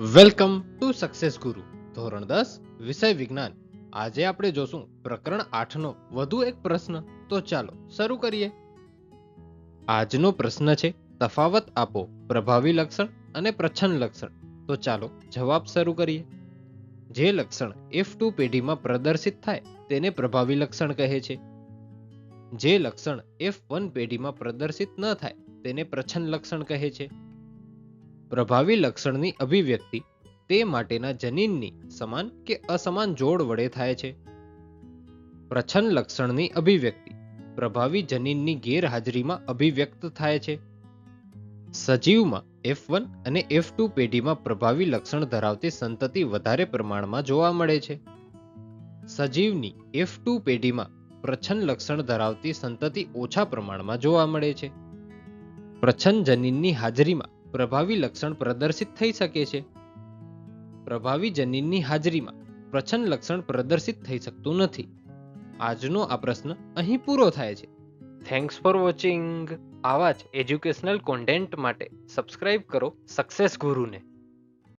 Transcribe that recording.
Welcome to success ગુરુ ધોરણ દસ, વિષય વિજ્ઞાન. આજે આપણે જોશું પ્રકરણ આઠનો વધુ એક પ્રશ્ન. તો ચાલો, શરૂ કરીએ. આજનો પ્રશ્ન છે, તફાવત આપો, પ્રભાવી લક્ષણ અને પ્રચ્છન્ન લક્ષણ. તો ચાલો, જવાબ શરૂ કરીએ. જે લક્ષણ એફ ટુ પેઢીમાં પ્રદર્શિત થાય, તેને પ્રભાવી લક્ષણ કહે છે. જે લક્ષણ એફ વન પેઢીમાં પ્રદર્શિત ન થાય, તેને પ્રચ્છન્ન લક્ષણ કહે છે. પ્રભાવી લક્ષણની અભિવ્યક્તિ તે માટેના જનીનની સમાન કે અસમાન જોડ વડે થાય છે. પ્રચ્છન્ન લક્ષણની અભિવ્યક્તિ પ્રભાવી જનીનની ગેરહાજરીમાં અભિવ્યક્ત થાય છે. સજીવમાં એફ વન અને એફ ટુ પેઢીમાં પ્રભાવી લક્ષણ ધરાવતી સંતતિ વધારે પ્રમાણમાં જોવા મળે છે. સજીવની એફ ટુ પેઢીમાં પ્રચ્છન્ન લક્ષણ ધરાવતી સંતતિ ઓછા પ્રમાણમાં જોવા મળે છે. પ્રચ્છન્ન જનીનની હાજરીમાં પ્રભાવી લક્ષણ પ્રદર્શિત થઈ શકે છે. પ્રભાવી જનીનની હાજરીમાં પ્રછન્ન લક્ષણ પ્રદર્શિત થઈ શકતું નથી. આજનો આ પ્રશ્ન અહીં પૂરો થાય છે. થેન્ક્સ ફોર વોચિંગ આવા જ એજ્યુકેશનલ કોન્ટેન્ટ માટે સબસ્ક્રાઇબ કરો સક્સેસ ગુરુને.